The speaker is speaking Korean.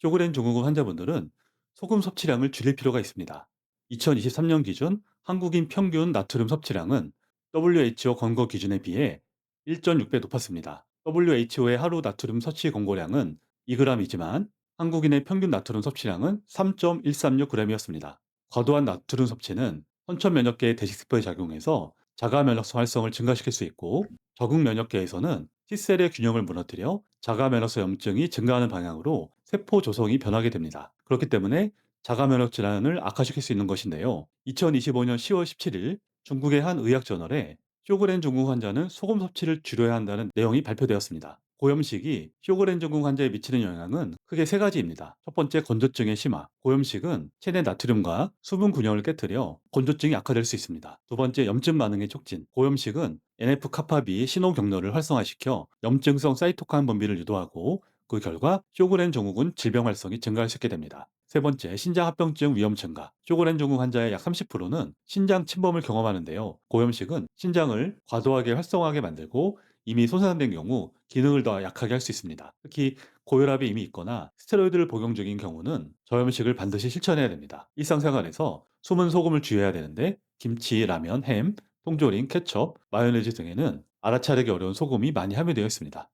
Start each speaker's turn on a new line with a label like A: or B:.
A: 쇼그렌 증후군 환자분들은 소금 섭취량을 줄일 필요가 있습니다. 2023년 기준 한국인 평균 나트륨 섭취량은 WHO 권고 기준에 비해 1.6배 높았습니다. WHO의 하루 나트륨 섭취 권고량은 2g이지만 한국인의 평균 나트륨 섭취량은 3.136g이었습니다. 과도한 나트륨 섭취는 선천 면역계의 대식세포에 작용해서 자가 면역성 활성을 증가시킬 수 있고 적응 면역계에서는 T셀의 균형을 무너뜨려 자가 면역성 염증이 증가하는 방향으로 세포 조성이 변하게 됩니다. 그렇기 때문에 자가 면역 질환을 악화시킬 수 있는 것인데요. 2025년 10월 17일 중국의 한 의학 저널에 쇼그렌 증후군 환자는 소금 섭취를 줄여야 한다는 내용이 발표되었습니다. 고염식이 쇼그렌 증후군 환자에 미치는 영향은 크게 세 가지입니다. 첫 번째 건조증의 심화. 고염식은 체내 나트륨과 수분 균형을 깨뜨려 건조증이 악화될 수 있습니다. 두 번째 염증 반응의 촉진. 고염식은 NF-카파비 신호 경로를 활성화시켜 염증성 사이토카인 분비를 유도하고 그 결과 쇼그렌 증후군 질병 활성이 증가할 수 있게 됩니다. 세 번째, 신장 합병증 위험 증가. 쇼그렌 증후군 환자의 약 30%는 신장 침범을 경험하는데요. 고염식은 신장을 과도하게 활성화하게 만들고 이미 손상된 경우 기능을 더 약하게 할 수 있습니다. 특히 고혈압이 이미 있거나 스테로이드를 복용 중인 경우는 저염식을 반드시 실천해야 됩니다. 일상생활에서 숨은 소금을 주의해야 되는데 김치, 라면, 햄, 통조림, 케첩, 마요네즈 등에는 알아차리기 어려운 소금이 많이 함유되어 있습니다.